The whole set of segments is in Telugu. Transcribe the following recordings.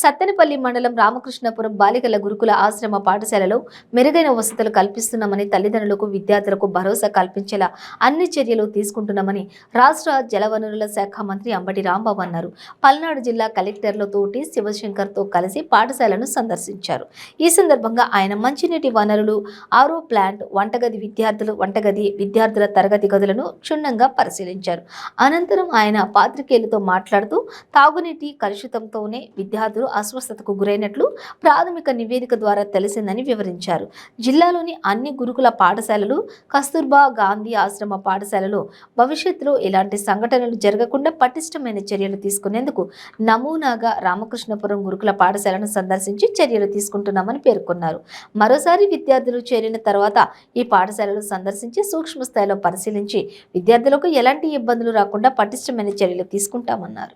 సత్తెనపల్లి మండలం రామకృష్ణపురం బాలికల గురుకుల ఆశ్రమ పాఠశాలలో మెరుగైన వసతులు కల్పిస్తున్నామని తల్లిదండ్రులకు విద్యార్థులకు భరోసా కల్పించేలా అన్ని చర్యలు తీసుకుంటున్నామని రాష్ట్ర జలవనరుల శాఖ మంత్రి అంబటి రాంబాబు అన్నారు. పల్నాడు జిల్లా కలెక్టర్లతోటి శివశంకర్తో కలిసి పాఠశాలను సందర్శించారు. ఈ సందర్భంగా ఆయన మంచినీటి వనరులు ఆరో ప్లాంట్ వంటగది విద్యార్థులు వంటగది విద్యార్థుల తరగతి గదులను క్షుణ్ణంగా పరిశీలించారు. అనంతరం ఆయన పాత్రికేయులతో మాట్లాడుతూ తాగునీటి కలుషితంతోనే విద్యార్థులు అస్వస్థతకు గురైనట్లు ప్రాథమిక నివేదిక ద్వారా తెలిసిందని వివరించారు. జిల్లాలోని అన్ని గురుకుల పాఠశాలలు కస్తూర్బా గాంధీ ఆశ్రమ పాఠశాలలో భవిష్యత్తులో ఇలాంటి సంఘటనలు జరగకుండా పటిష్టమైన చర్యలు తీసుకునేందుకు నమూనాగా రామకృష్ణపురం గురుకుల పాఠశాలను సందర్శించి చర్యలు తీసుకుంటున్నామని పేర్కొన్నారు. మరోసారి విద్యార్థులు చేరిన తర్వాత ఈ పాఠశాలలు సందర్శించి సూక్ష్మ స్థాయిలో పరిశీలించి విద్యార్థులకు ఎలాంటి ఇబ్బందులు రాకుండా పటిష్టమైన చర్యలు తీసుకుంటామన్నారు.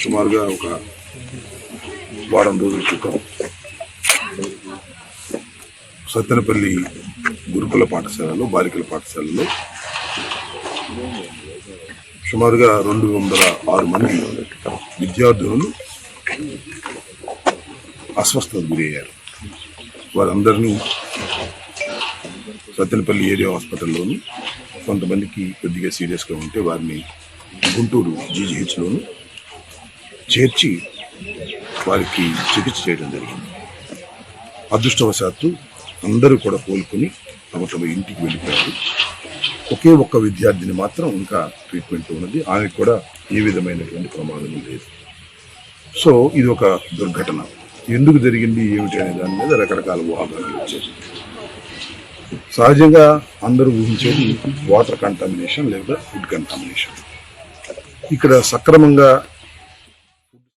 సుమారుగా ఒక వారం రోజుల క్రితం సత్తెనపల్లి గురుకుల పాఠశాలలో బాలికల పాఠశాలలో సుమారుగా రెండు వందల ఆరు మంది విద్యార్థులు అస్వస్థతకు గురయ్యారు. వారందరినీ సత్తెనపల్లి ఏరియా హాస్పిటల్లోను కొంతమందికి కొద్దిగా సీరియస్గా ఉంటే వారిని గుంటూరు జీజీహెచ్లోను చేర్చి వారికి చికిత్స చేయడం జరిగింది. అదృష్టవశాత్తు అందరూ కూడా కోలుకొని తమ తమ ఇంటికి వెళ్ళిపోయారు. ఒకే ఒక్క విద్యార్థిని మాత్రం ఇంకా ట్రీట్మెంట్ ఉన్నది. ఆమెకు కూడా ఏ విధమైనటువంటి ప్రమాదం లేదు. సో ఇది ఒక దుర్ఘటన. ఎందుకు జరిగింది ఏమిటి అనే దాని మీద రకరకాల ఊహాగానాలు వచ్చేసి సహజంగా అందరూ ఊహించేది వాటర్ కంటామినేషన్ లేదా ఫుడ్ కంటామినేషన్ ఇక్కడ సక్రమంగా